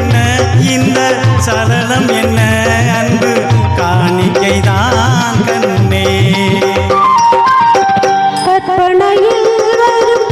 என்ன? இந்த சரளம் என்ன? அன்பு காணிக்கைதான் கண்ணே. கற்பனையில் வரும்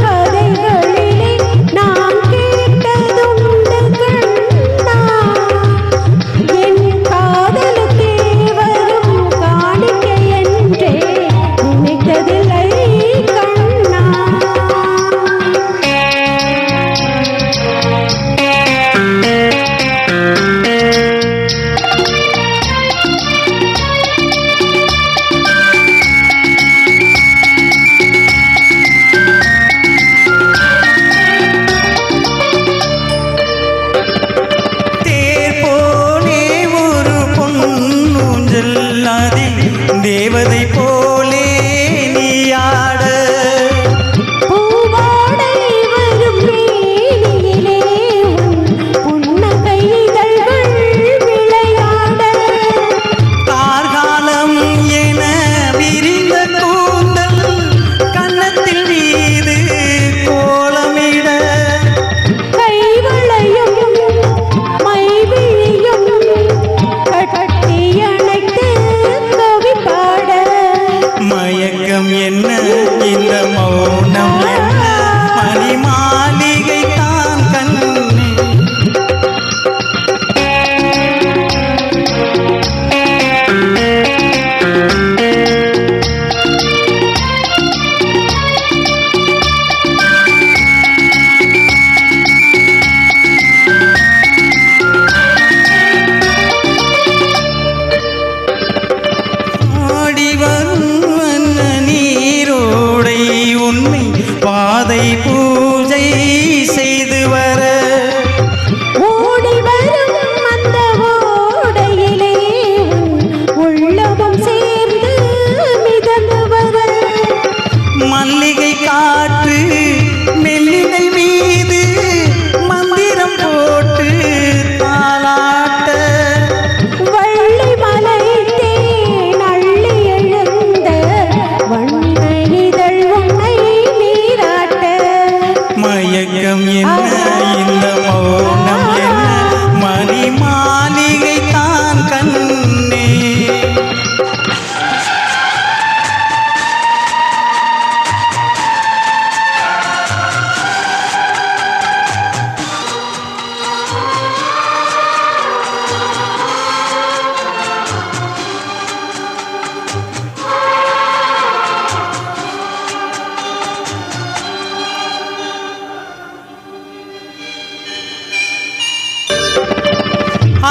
பாதை போ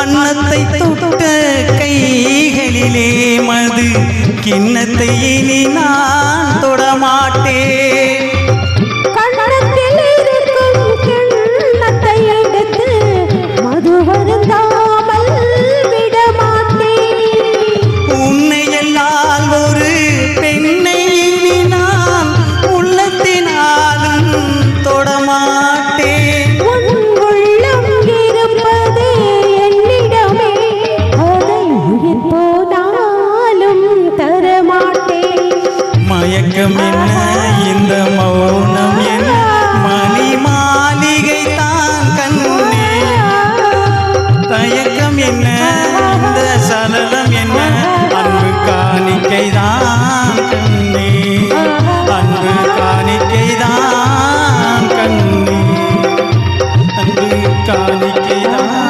அன்னத்தை தொட்ட கைகளிலே மது. கிண்ணத்தை இனி நான் தொடமாட்டேன் காணிக்கைதான் கண்ணே. அன்பு காணிக்கைதான் கண்ணே. அன்பு காணிக்கைதான்